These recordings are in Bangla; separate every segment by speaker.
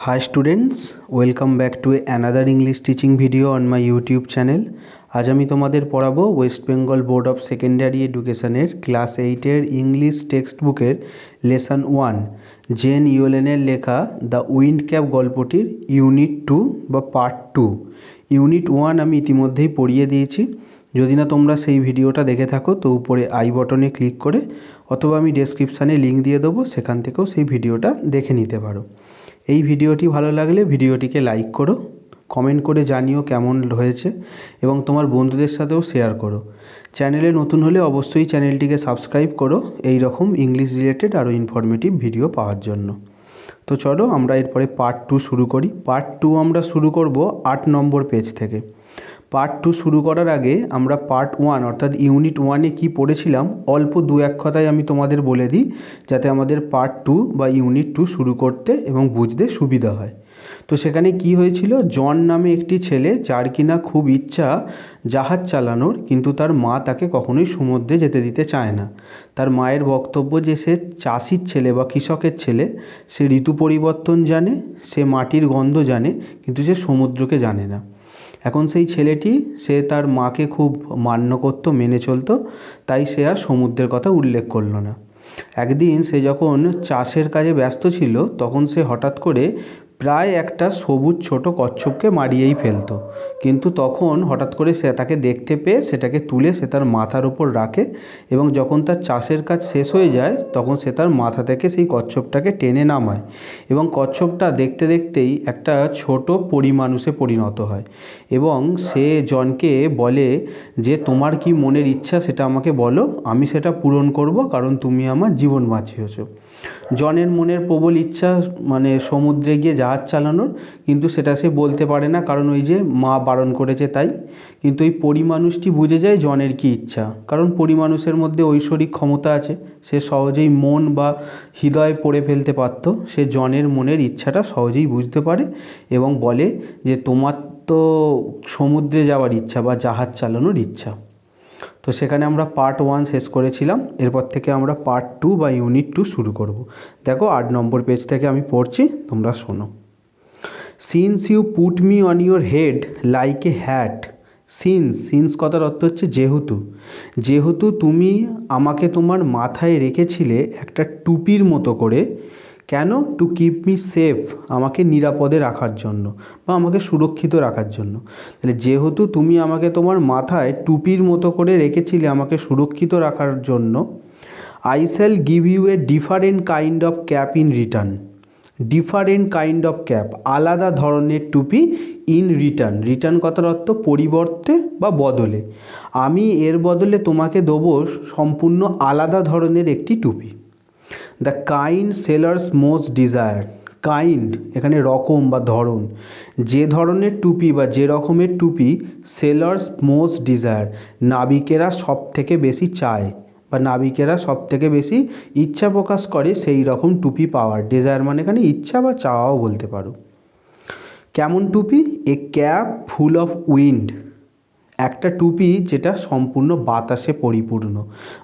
Speaker 1: Hi students, welcome back to another English teaching video on my YouTube channel. আজ আমি তোমাদের পড়াবো West Bengal Board of Secondary এডুকেশনের ক্লাস এইটের ইংলিশ টেক্সট বুকের লেসন ওয়ান জেন ইউলেনের লেখা দ্য উইন্ড ক্যাপ গল্পটির ইউনিট টু বা পার্ট টু ইউনিট ওয়ান আমি ইতিমধ্যেই পড়িয়ে দিয়েছি। যদি না তোমরা সেই ভিডিওটা দেখে থাকো তো উপরে আই বটনে ক্লিক করে অথবা আমি ডেসক্রিপশানে লিঙ্ক দিয়ে দেবো সেখান থেকেও সেই ভিডিওটা দেখে নিতে পারো। এই ভিডিওটি ভালো লাগলে ভিডিওটিকে লাইক করো, কমেন্ট করে জানিও কেমন হয়েছে এবং তোমার বন্ধুদের সাথেও শেয়ার করো। চ্যানেলে নতুন হলে অবশ্যই চ্যানেলটিকে সাবস্ক্রাইব করো, এই রকম ইংলিশ রিলেটেড আরও ইনফরমেটিভ ভিডিও পাওয়ার জন্য। তো চলো আমরা এরপরে পার্ট টু শুরু করি। পার্ট টু আমরা শুরু করব আট নম্বর পেজ থেকে। পার্ট টু শুরু করার আগে আমরা পার্ট ওয়ান অর্থাৎ ইউনিট ওয়ানে কি পড়েছিলাম, অল্প দু এক কথায় আমি তোমাদের বলে দিই, যাতে আমাদের পার্ট টু বা ইউনিট টু শুরু করতে এবং বুঝতে সুবিধা হয়। তো সেখানে কি হয়েছিল, জন নামে একটি ছেলে, যার কিনা খুব ইচ্ছা জাহাজ চালানোর, কিন্তু তার মা তাকে কখনোই সমুদ্রে যেতে দিতে চায় না। তার মায়ের বক্তব্য যে সে চাষির ছেলে বা কৃষকের ছেলে, সে ঋতু পরিবর্তন জানে, সে মাটির গন্ধ জানে, কিন্তু সে সমুদ্রকে জানে না। এখন সেই ছেলেটি, সে তার মাকে খুব মান্য করতো, মেনে চলতো, তাই সে আর সমুদ্রের কথা উল্লেখ করল না। একদিন সে যখন চাষের কাজে ব্যস্ত ছিল, তখন সে হঠাৎ করে প্রায় একটা সবুজ ছোট কচ্ছপকে মারিয়েই ফেলতো। কিন্তু তখন হঠাৎ করে সে তাকে দেখতে পেয়ে সেটাকে তুলে সে তার মাথার উপর রাখে এবং যখন তার চাষের কাজ শেষ হয়ে যায়, তখন সে তার মাথা থেকে সেই কচ্ছপটাকে টেনে নামায় এবং কচ্ছপটা দেখতে দেখতেই একটা ছোট পরিমানুষে পরিণত হয় এবং সে জনকে বলে যে, তোমার কি মনের ইচ্ছা সেটা আমাকে বলো, আমি সেটা পূরণ করব কারণ তুমি আমার জীবন বাঁচিয়েছো। জনের মনের প্রবল ইচ্ছা মানে সমুদ্রে গিয়ে জাহাজ চালানোর, কিন্তু সেটা সে বলতে পারে না, কারণ ওই যে মা বারণ করেছে তাই। কিন্তু এই পরিমানুষটি বুঝে যায় জনের কী ইচ্ছা। কারণ পরিমানুষের মধ্যে ঐশ্বরিক ক্ষমতা আছে, সে সহজেই মন বা হৃদয় পড়ে ফেলতে পারতো, সে জনের মনের ইচ্ছাটা সহজেই বুঝতে পারে এবং বলে যে তোমার তো সমুদ্রে যাওয়ার ইচ্ছা বা জাহাজ চালানোর ইচ্ছা। তো সেখানে আমরা পার্ট ওয়ান শেষ করেছিলাম, এরপর থেকে আমরা পার্ট টু বা ইউনিট টু শুরু করব। দেখো, আট নম্বর পেজ থেকে আমি পড়ছি, তোমরা শোনো। Since you put me on your head like a hat since since কথার অর্থ হচ্ছে যেহেতু। যেহেতু তুমি আমাকে তোমার মাথায় রেখেছিলে একটা টুপির মতো করে কেন? টু কিপ মি সেফ আমাকে নিরাপদে রাখার জন্য বা আমাকে সুরক্ষিত রাখার জন্য। তাহলে যেহেতু তুমি আমাকে তোমার মাথায় টুপির মতো করে রেখেছিলে আমাকে সুরক্ষিত রাখার জন্য I shall give you a different kind of cap in return different kind of cap আলাদা ধরনের টুপি ইন রিটার্ন রিটার্ন কথার অর্থ পরিবর্তে বা বদলে। আমি এর বদলে তোমাকে দেবো সম্পূর্ণ আলাদা ধরনের একটি টুপি। The kind sailor's most desire kind এখানে রকম বা ধরন, যে ধরনের টুপি বা যে রকমের টুপি সেলার্স মোস্ট ডিজায়ার নাবিকেরা সব থেকে বেশি চায় বা নাবিকেরা সব থেকে বেশি ইচ্ছা প্রকাশ করে সেই রকম টুপি পাওয়ার। ডিজায়ার মানে এখানে ইচ্ছা বা চাওয়াও বলতে পারো। কেমন টুপি? A cap full of wind একটা টুপি যেটা সম্পূর্ণ বাতাসে পরিপূর্ণ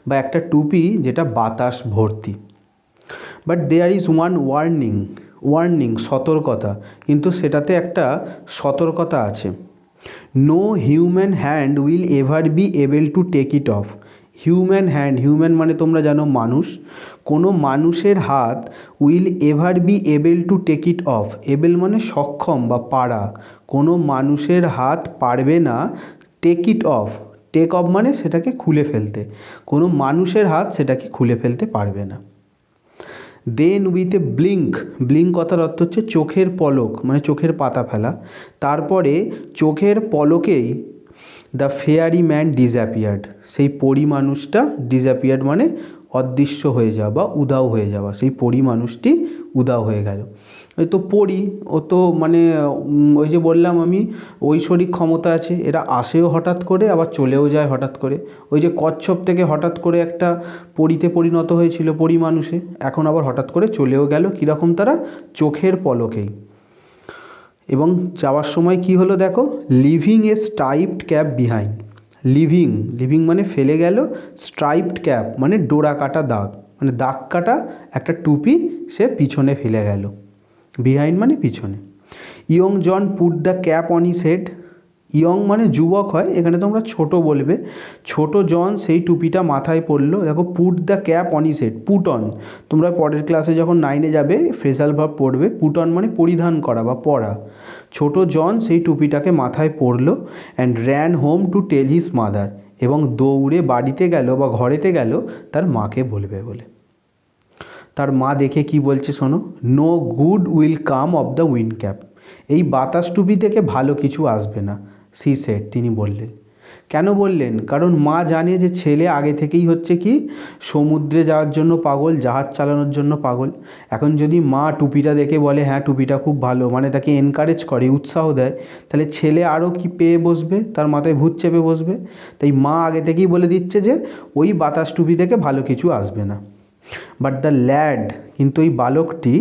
Speaker 1: বা একটা টুপি যেটা বাতাস ভর্তি। But there is one warning warning সতর্কতা। কিন্তু সেটাতে একটা সতর্কতা আছে। No human hand will ever be able to take it off human hand human মানে তোমরা জানো মানুষ। কোনো মানুষের হাত will ever be able to take it off able মানে সক্ষম বা পারা কোনো মানুষের হাত পারবে না take it off take off মানে সেটাকে খুলে ফেলতে। কোনো মানুষের হাত সেটাকে খুলে ফেলতে পারবে না। Then with a blink blink কথার অর্থ হচ্ছে চোখের পলক মানে চোখের পাতা ফেলা। তারপরে চোখের পলকেই দ্য ফেয়ারি ম্যান ডিসঅ্যাপিয়ার্ড সেই পরি মানুষটা ডিসঅ্যাপিয়ার্ড মানে অদৃশ্য হয়ে যাওয়া বা উধাও হয়ে যাওয়া, সেই পরি মানুষটি উধাও হয়ে গেল। তো পড়ি, ও তো মানে ওই যে বললাম আমি ঐশ্বরিক ক্ষমতা আছে, এরা আসেও হঠাৎ করে, আবার চলেও যায় হঠাৎ করে। ওই যে কচ্ছপ থেকে হঠাৎ করে একটা পরিতে পরিণত হয়েছিল পরি মানুষে, এখন আবার হঠাৎ করে চলেও গেল, কীরকম তারা? চোখের পলকেই। এবং যাওয়ার সময় কি হলো দেখো? Leaving a striped cap behind leaving leaving মানে ফেলে গেল স্ট্রাইপড ক্যাপ মানে ডোরা কাটা দাগ। মানে দাগ কাটা একটা টুপি সে পিছনে ফেলে গেল। বিহাইন্ড মানে পিছনে। Young John put the cap on his head young মানে যুবক হয়, এখানে তোমরা ছোট বলবে। ছোট জন সেই টুপিটা মাথায় পরলো, দেখো put the cap on his head put on তোমরা পরের ক্লাসে যখন নাইনে যাবে ফ্রেজাল ভাব পড়বে পুট অন মানে পরিধান করা বা পরা। ছোট জন সেই টুপিটাকে মাথায় পরলো and ran home to tell his mother এবং দৌড়ে বাড়িতে গেল বা ঘরেতে গেল, তার মাকে বলবে বলে। তার মা দেখে কি বলছে শোনো? No good will come of the wind cap এই বাতাস টুপি থেকে ভালো কিছু আসবে না সি সেট তিনি বললেন। কেন বললেন? কারণ মা জানে যে ছেলে আগে থেকেই হচ্ছে কি, সমুদ্রে যাওয়ার জন্য পাগল, জাহাজ চালানোর জন্য পাগল। এখন যদি মা টুপিটা দেখে বলে হ্যাঁ টুপিটা খুব ভালো মানে তাকে এনকারেজ করে, উৎসাহ দেয়, তাহলে ছেলে আরও কি পেয়ে বসবে? তার মাথায় ভূত চেপে বসবে? তাই মা আগে থেকেই বলে দিচ্ছে যে, ওই বাতাস টুপি থেকে ভালো কিছু আসবে না। বাট দ্য ল্যাড কিন্তু ওই বালকটি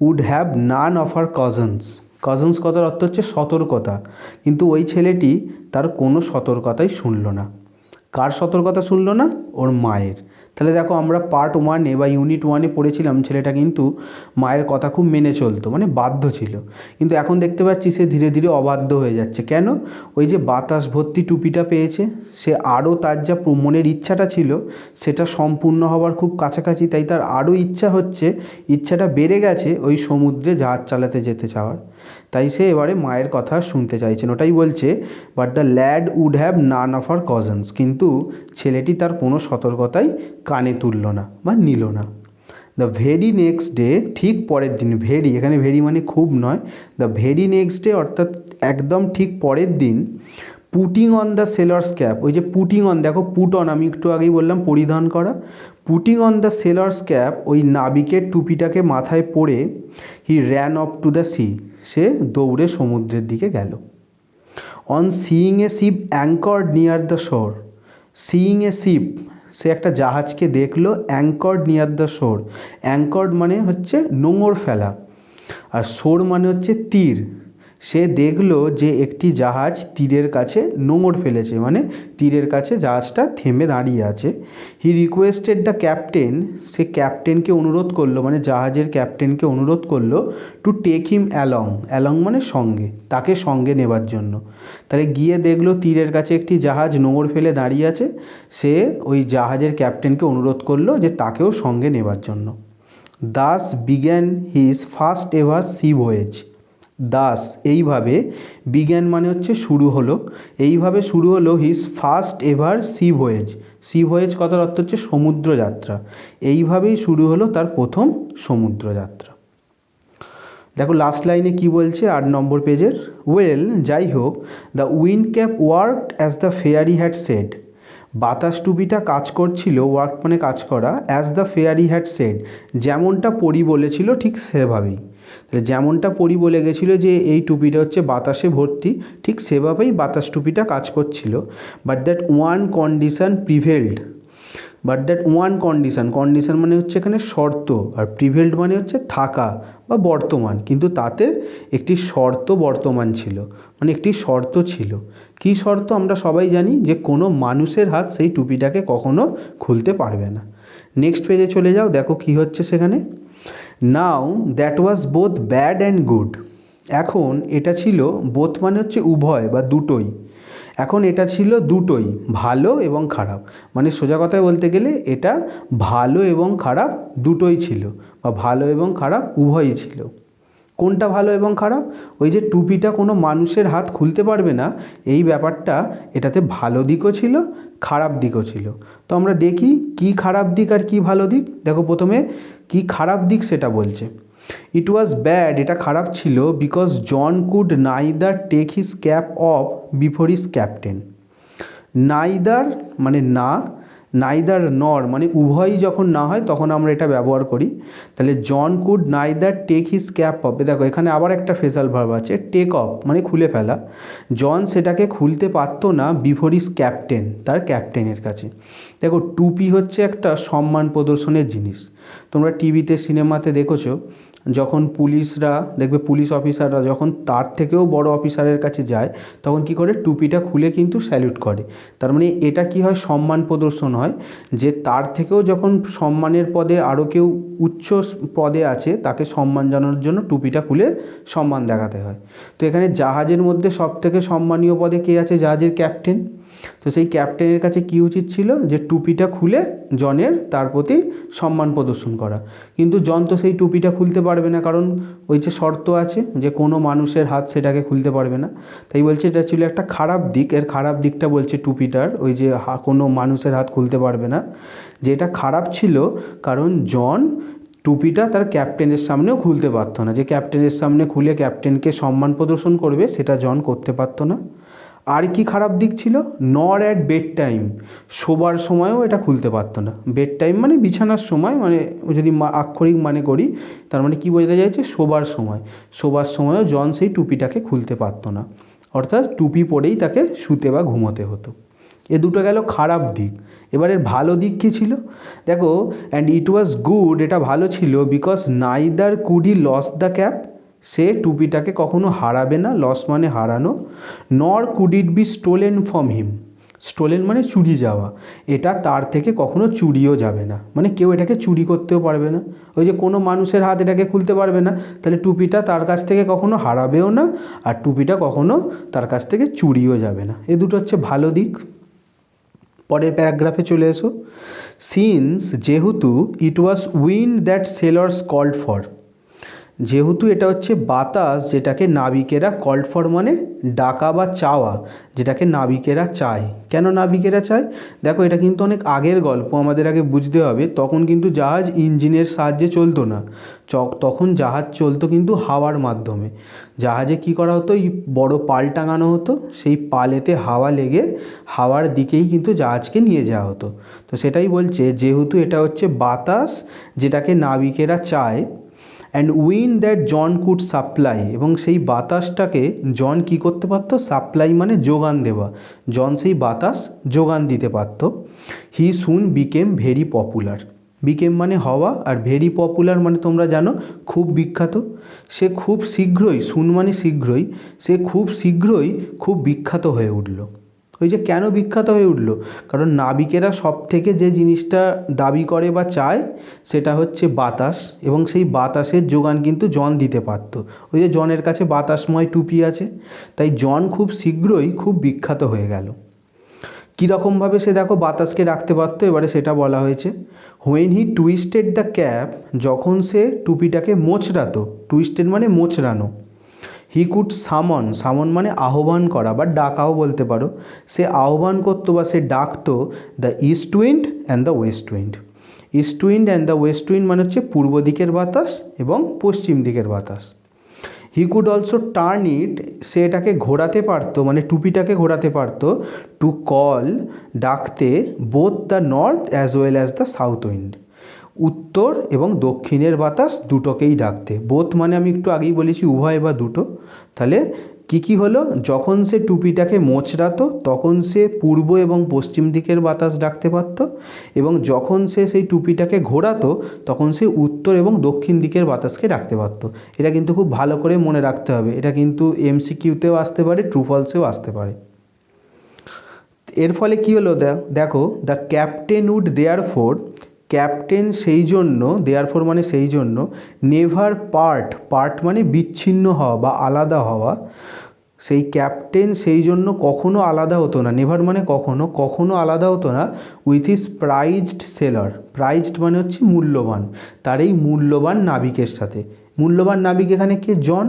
Speaker 1: would have none of her cautions cautions কথার অর্থ হচ্ছে সতর্কতা। কিন্তু ওই ছেলেটি তার কোনো সতর্কতাই শুনল না। কার সতর্কতা শুনল না? ওর মায়ের। তাহলে দেখো আমরা পার্ট ওয়ানে বা ইউনিট ওয়ানে পড়েছিলাম, ছেলেটা কিন্তু মায়ের কথা খুব মেনে চলতো মানে বাধ্য ছিল। কিন্তু এখন দেখতে পাচ্ছি সে ধীরে ধীরে অবাধ্য হয়ে যাচ্ছে। কেন? ওই যে বাতাস ভর্তি টুপিটা পেয়েছে, সে আরও তার যা মনের ইচ্ছাটা ছিল, সেটা সম্পূর্ণ হওয়ার খুব কাছাকাছি, তাই তার আরও ইচ্ছা হচ্ছে, ইচ্ছাটা বেড়ে গেছে ওই সমুদ্রে জাহাজ চালাতে যেতে চাওয়ার। তাই সে এবারে মায়ের কথা শুনতে চাইছেন। ওটাই বলছে but the lad would have none of her cautions কিন্তু ছেলেটি তার কোনো সতর্কতাই কানে তুললো না বা নিল না। দ্য ভেরি নেক্সট ডে ঠিক পরের দিন ভেরি এখানে ভেরি মানে খুব নয়। দ্য ভেরি নেক্সট ডে অর্থাৎ একদম ঠিক পরের দিন putting on the sailor's cap ওই যে পুটিং অন দেখো পুট অন আমি একটু আগেই বললাম পরিধান করা। Putting on the sailor's cap ওই নাবিকের টুপিটাকে মাথায় পরে he ran off to the sea সে দৌড়ে সমুদ্রের দিকে গেল। On seeing a ship anchored near the shore seeing a ship সে একটা জাহাজকে দেখল anchored near the shore anchored মানে হচ্ছে নোঙর ফেলা, আর শোর মানে হচ্ছে তীর। সে দেখল যে একটি জাহাজ তীরের কাছে নোঙর ফেলেছে মানে তীরের কাছে জাহাজটা থেমে দাঁড়িয়ে আছে। হি রিকোয়েস্টেড দ্য ক্যাপ্টেন সে ক্যাপ্টেনকে অনুরোধ করল মানে জাহাজের ক্যাপ্টেনকে অনুরোধ করল to take him along along মানে সঙ্গে, তাকে সঙ্গে নেবার জন্য। তাহলে গিয়ে দেখল তীরের কাছে একটি জাহাজ নোঙর ফেলে দাঁড়িয়ে আছে। সে ওই জাহাজের ক্যাপ্টেনকে অনুরোধ করল যে তাকেও সঙ্গে নেবার জন্য। Thus began his first ever sea voyage thus. এইভাবে বিজ্ঞান মানে হচ্ছে শুরু হলো। এইভাবে শুরু হলো his first ever sea voyage sea voyage কথার অর্থ হচ্ছে সমুদ্র যাত্রা। এইভাবেই শুরু হলো তার প্রথম সমুদ্র যাত্রা। দেখো লাস্ট লাইনে কি বলছে আট নম্বর পেজের? ওয়েল যাই হোক the wind cap work as the fairy had said বাতাস টুপিটা কাজ করছিল ওয়ার্ক মানে কাজ করা as the fairy had said যেমনটা পরি বলেছিল, ঠিক সেভাবেই। যেমনটা পরি বলে গেছিল যে এই টুপিটা হচ্ছে বাতাসে ভর্তি, ঠিক সেভাবেই বাতাস টুপিটা কাজ করছিল। But that one condition prevailed but that one condition condition মানে হচ্ছে এখানে শর্ত, আর প্রিভেলড মানে হচ্ছে থাকা বা বর্তমান। কিন্তু তাতে একটি শর্ত বর্তমান ছিল মানে একটি শর্ত ছিল। কি শর্ত আমরা সবাই জানি যে কোনো মানুষের হাত সেই টুপিটাকে কখনো খুলতে পারবে না। নেক্সট পেজে চলে যাও, দেখো কি হচ্ছে সেখানে। Now that was both bad and good এখন এটা ছিল বোথ মানে হচ্ছে উভয় বা দুটোই। এখন এটা ছিল দুটোই, ভালো এবং খারাপ। মানে সোজা কথায় বলতে গেলে এটা ভালো এবং খারাপ দুটোই ছিল, বা ভালো এবং খারাপ উভয়ই ছিল। কোনটা ভালো এবং খারাপ? ওই যে টুপিটা কোনো মানুষের হাত খুলতে পারবে না, এই ব্যাপারটা এটাতে ভালো দিকও ছিল, খারাপ দিকও ছিল। তো আমরা দেখি কি খারাপ দিক আর কি ভালো দিক। দেখো প্রথমে কি খারাপ দিক সেটা বলছে। ইট ওয়াজ ব্যাড এটা খারাপ ছিল because John could neither take his cap off before his captain neither মানে না নাইদার নর মানে উভয়ই যখন না হয় তখন আমরা এটা ব্যবহার করি। তাহলে John could neither take his cap off দেখো, এখানে আবার একটা ফেসাল ভার্ব আছে টেক অফ মানে খুলে ফেলা। জন সেটাকে খুলতে পারতো না বিফোর হিজ ক্যাপ্টেন তার ক্যাপ্টেনের কাছে। দেখো, টুপি হচ্ছে একটা সম্মান প্রদর্শনের জিনিস। তোমরা টিভিতে সিনেমাতে দেখেছ যখন পুলিশরা, দেখবে পুলিশ অফিসাররা যখন তার থেকেও বড় অফিসারের কাছে যায়, তখন কি করে? টুপিটা খুলে কিন্তু স্যালুট করে। তার মানে এটা কি হয়? সম্মান প্রদর্শন হয়। যে তার থেকেও যখন সম্মানের পদে আরও কেউ উচ্চ পদে আছে, তাকে সম্মান জানানোর জন্য টুপিটা খুলে সম্মান দেখাতে হয়। তো এখানে জাহাজের মধ্যে সব থেকে সম্মানীয় পদে কে আছে? জাহাজের ক্যাপ্টেন তো সেই ক্যাপ্টেনের কাছে কী উচিত ছিল? যে টুপিটা খুলে জনের তার প্রতি সম্মান প্রদর্শন করা। কিন্তু জন তো সেই টুপিটা খুলতে পারবে না, কারণ ওই যে শর্ত আছে যে কোনো মানুষের হাত সেটাকে খুলতে পারবে না। তাই বলছে এটা ছিল একটা খারাপ দিক। এর খারাপ দিকটা বলছে টুপিটার, ওই যে কোনো মানুষের হাত খুলতে পারবে না। যেটা খারাপ ছিল, কারণ জন টুপিটা তার ক্যাপ্টেনের সামনেও খুলতে পারতো না। যে ক্যাপ্টেনের সামনে খুলে ক্যাপ্টেনকে সম্মান প্রদর্শন করবে, সেটা জন করতে পারতো না। আর কি খারাপ দিক ছিল? নর অ্যাট বেড টাইম শোবার সময়ও এটা খুলতে পারতো না। বেড টাইম মানে বিছানার সময় মানে যদি আক্ষরিক মানে করি, তার মানে কি বোঝাতে চাইছে? শোবার সময়। শোবার সময়ও জন সেই টুপিটাকে খুলতে পারতো না। অর্থাৎ টুপি পরেই তাকে শুতে বা ঘুমোতে হতো। এ দুটো গেল খারাপ দিক। এবারের ভালো দিক কী ছিল? দেখো অ্যান্ড ইট ওয়াজ গুড এটা ভালো ছিল because neither could lose the cap সে টুপিটাকে কখনো হারাবে না লস মানে হারানো nor could it be stolen from him stolen মানে চুরি যাওয়া, এটা তার থেকে কখনো চুরিও যাবে না। মানে কেউ এটাকে চুরি করতেও পারবে না। ওই যে কোনো মানুষের হাত এটাকে খুলতে পারবে না, তাহলে টুপিটা তার কাছ থেকে কখনো হারাবেও না, আর টুপিটা কখনো তার কাছ থেকে চুরিও যাবে না। এ দুটো হচ্ছে ভালো দিক। পরের প্যারাগ্রাফে চলে এসো। সিন্স যেহেতু it was wind that sailors called for যেহেতু এটা হচ্ছে বাতাস, যেটাকে নাবিকেরা কল্ড ফর মানে ডাকা বা চাওয়া, যেটাকে নাবিকেরা চায়। কেন নাবিকেরা চায়? দেখো, এটা কিন্তু অনেক আগের গল্প, আমাদের আগে বুঝতে হবে। তখন কিন্তু জাহাজ ইঞ্জিনের সাহায্যে চলতো না। তখন জাহাজ চলতো কিন্তু হাওয়ার মাধ্যমে। জাহাজে কি করা হতো? এই বড় পাল টাঙানো হতো। সেই পালেতে হাওয়া লেগে হাওয়ার দিকেই কিন্তু জাহাজকে নিয়ে যাওয়া হতো। তো সেটাই বলছে, যেহেতু এটা হচ্ছে বাতাস, যেটাকে নাবিকেরা চায় and wind that John could supply এবং সেই বাতাসটাকে জন কী করতে পারত? সাপ্লাই মানে যোগান দেওয়া। জন সেই বাতাস যোগান দিতে পারত। He soon became very popular became মানে হওয়া আর ভেরি পপুলার মানে তোমরা জানো, খুব বিখ্যাত। সে খুব শীঘ্রই সুন মানে শীঘ্রই, সে খুব শীঘ্রই খুব বিখ্যাত হয়ে উঠল। ওই যে কেন বিখ্যাত হয়ে উঠল? কারণ নাবিকেরা সব থেকে যে জিনিসটা দাবি করে বা চায়, সেটা হচ্ছে বাতাস এবং সেই বাতাসের যোগান কিন্তু জন দিতে পারতো। ওই যে জনের কাছে বাতাসময় টুপি আছে, তাই জন খুব শীঘ্রই খুব বিখ্যাত হয়ে গেল। কীরকমভাবে সে দেখো বাতাসকে রাখতে পারতো, এবারে সেটা বলা হয়েছে। When he twisted the cap যখন সে টুপিটাকে মোচড়াতো টুইস্টেড মানে মোচড়ানো। হি কুড সামন সামন মানে আহ্বান করা বা ডাকাও বলতে পারো। সে আহ্বান করতো বা সে ডাকতো the east wind and the west wind east wind and the west wind মানে হচ্ছে পূর্ব দিকের বাতাস এবং পশ্চিম দিকের বাতাস। He could also turn it সে এটাকে ঘোরাতে পারতো মানে টুপিটাকে ঘোরাতে পারতো টু কল ডাকতে both the north as well as the south wind উত্তর এবং দক্ষিণের বাতাস দুটোকেই ডাকতে। বোথ মানে আমি একটু আগেই বলেছি উভয় বা দুটো। তাহলে কী কী হলো? যখন সে টুপিটাকে মোচড়াতো, তখন সে পূর্ব এবং পশ্চিম দিকের বাতাস ডাকতে পারত এবং যখন সে সেই টুপিটাকে ঘোরাতো, তখন সে উত্তর এবং দক্ষিণ দিকের বাতাসকে ডাকতে পারত। এটা কিন্তু খুব ভালো করে মনে রাখতে হবে। এটা কিন্তু এমসিকিউতেও আসতে পারে ট্রুফলসেও আসতে পারে। এর ফলে কী হলো? দেখো the captain would therefore captain সেই জন্য দেয়ার ফোর মানে সেই জন্য নেভার পার্ট পার্ট মানে বিচ্ছিন্ন হওয়া বা আলাদা হওয়া, সেই ক্যাপ্টেন সেই জন্য কখনো আলাদা হতো না। নেভার মানে কখনো কখনো আলাদা হতো না with his prized sailor prized মানে হচ্ছে মূল্যবান, তার এই মূল্যবান নাবিকের সাথে। মূল্যবান নাবিক এখানে কে? জন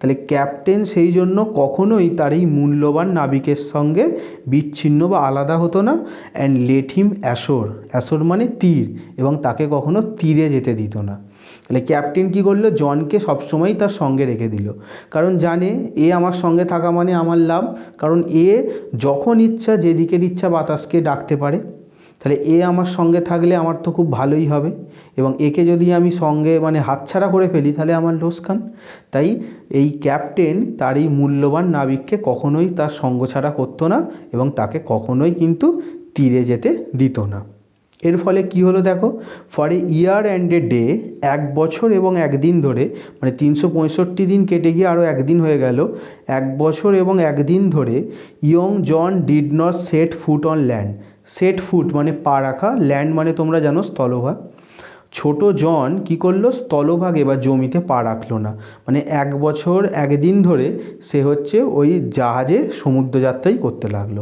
Speaker 1: তাহলে ক্যাপ্টেন সেই জন্য কখনোই তার এই মূল্যবান নাবিকের সঙ্গে বিচ্ছিন্ন বা আলাদা হতো না। And let him ashore ashore মানে তীর, এবং তাকে কখনো তীরে যেতে দিত না। তাহলে ক্যাপ্টেন কী করল? জনকে সবসময়ই তার সঙ্গে রেখে দিল। কারণ জানে, এ আমার সঙ্গে থাকা মানে আমার লাভ। কারণ এ যখন ইচ্ছা, যেদিকের ইচ্ছা বাতাসকে ডাকতে পারে। তাহলে এ আমার সঙ্গে থাকলে আমার তো খুব ভালোই হবে। এবং একে যদি আমি সঙ্গে মানে হাতছাড়া করে ফেলি, তাহলে আমার লোকসান তাই এই ক্যাপ্টেন তার এই মূল্যবান নাবিককে কখনোই তার সঙ্গ ছাড়া করতো না এবং তাকে কখনোই কিন্তু তীরে যেতে দিত না। এর ফলে কি হলো দেখো for a year and a day এক বছর এবং একদিন ধরে মানে তিনশো পঁয়ষট্টি দিন কেটে গিয়ে আরও একদিন হয়ে গেল, এক বছর এবং একদিন ধরে, young John did not set foot on land. Set foot মানে পা রাখা ল্যান্ড মানে তোমরা জানো স্থলভাগ। ছোট জন কি করল? স্থলভাগে বা জমিতে পা রাখল না। মানে এক বছর একদিন ধরে সে হচ্ছে ওই জাহাজে সমুদ্রযাত্রাই করতে লাগল।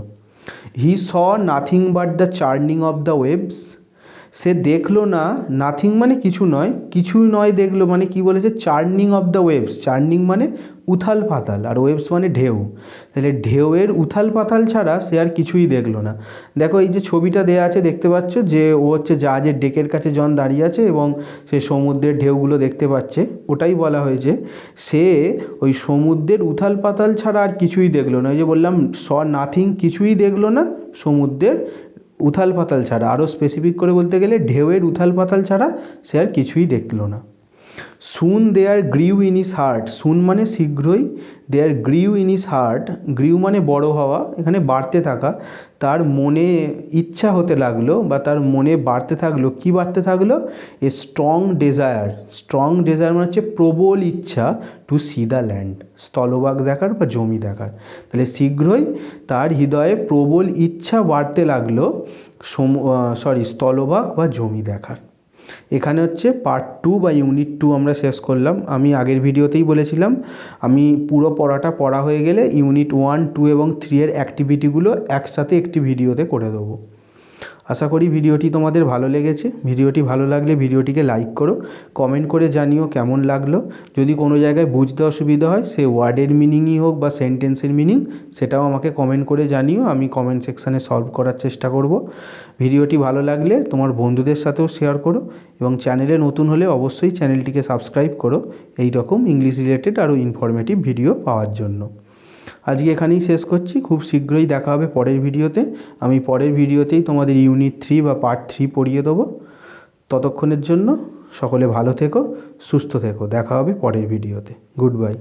Speaker 1: He saw nothing but the churning of the waves সে দেখল না নাথিং মানে কিছু নয়, কিছুই নয় দেখল মানে কি বলেছে? Churning of the waves churning মানে উথাল পাতাল আর ওয়েবস মানে ঢেউ। তাহলে ঢেউয়ের উথাল পাতাল ছাড়া সে আর কিছুই দেখল না। দেখো এই যে ছবিটা দেয়া আছে, দেখতে পাচ্ছ? যে ও হচ্ছে জাহাজের ডেকের কাছে জন দাঁড়িয়ে আছে এবং সে সমুদ্রের ঢেউগুলো দেখতে পাচ্ছে। ওটাই বলা হয়েছে। সে ওই সমুদ্রের উথাল পাতাল ছাড়া আর কিছুই দেখল না। ওই যে বললাম স নাথিং কিছুই দেখল না, সমুদ্রের উথাল পাতাল ছাড়া। আরও স্পেসিফিক করে বলতে গেলে ঢেউয়ের উথাল পাতাল ছাড়া সে আর কিছুই দেখল না। সুন দেয়ার গ্রিউ ইন ইস হার্ট। সুন মানে শীঘ্রই, দেয়ার গ্রিউ ইন ইস হার্ট, গ্রিউ মানে বড় হওয়া, এখানে বাড়তে থাকা। তার মনে ইচ্ছা হতে লাগল বা তার মনে বাড়তে থাকল, কি বাড়তে থাকল? A strong desire strong desire মানে হচ্ছে প্রবল ইচ্ছা টু সি দ্য ল্যান্ড স্থলভাগ দেখার বা জমি দেখার। তাহলে শীঘ্রই তার হৃদয়ে প্রবল ইচ্ছা বাড়তে লাগল, সম সরি স্থলভাগ বা জমি দেখার। এখানে হচ্ছে পার্ট টু বা ইউনিট টু আমরা শেষ করলাম। আমি আগের ভিডিওতেই বলেছিলাম, আমি পুরো পড়াটা পড়া হয়ে গেলে ইউনিট ওয়ান টু এবং থ্রি এর অ্যাক্টিভিটিগুলো একসাথে একটি ভিডিওতে করে দেবো। আশা করি ভিডিওটি তোমাদের ভালো লেগেছে। ভিডিওটি ভালো লাগলে ভিডিওটিকে লাইক করো, কমেন্ট করে জানিও কেমন লাগল। যদি কোনো জায়গায় বুঝতে অসুবিধা হয়, সে ওয়ার্ডের মিনিংই হোক বা সেন্টেন্সের মিনিং, সেটাও আমাকে কমেন্ট করে জানিও, আমি কমেন্ট সেকশানে সলভ করার চেষ্টা করব। ভিডিওটি ভালো লাগলে তোমার বন্ধুদের সাথেও শেয়ার করো এবং চ্যানেলে নতুন হলে অবশ্যই চ্যানেলটিকে সাবস্ক্রাইব করো। এই রকম ইংলিশ রিলেটেড আরও ইনফরমেটিভ ভিডিও পাওয়ার জন্য। আজকে এখানেই শেষ করছি। খুব শীঘ্রই দেখা হবে পরের ভিডিওতে। আমি পরের ভিডিওতেই তোমাদের ইউনিট থ্রি বা পার্ট থ্রি পড়িয়ে দেবো। ততক্ষণের জন্য সকলে ভালো থেকো, সুস্থ থেকো। দেখা হবে পরের ভিডিওতে। Good bye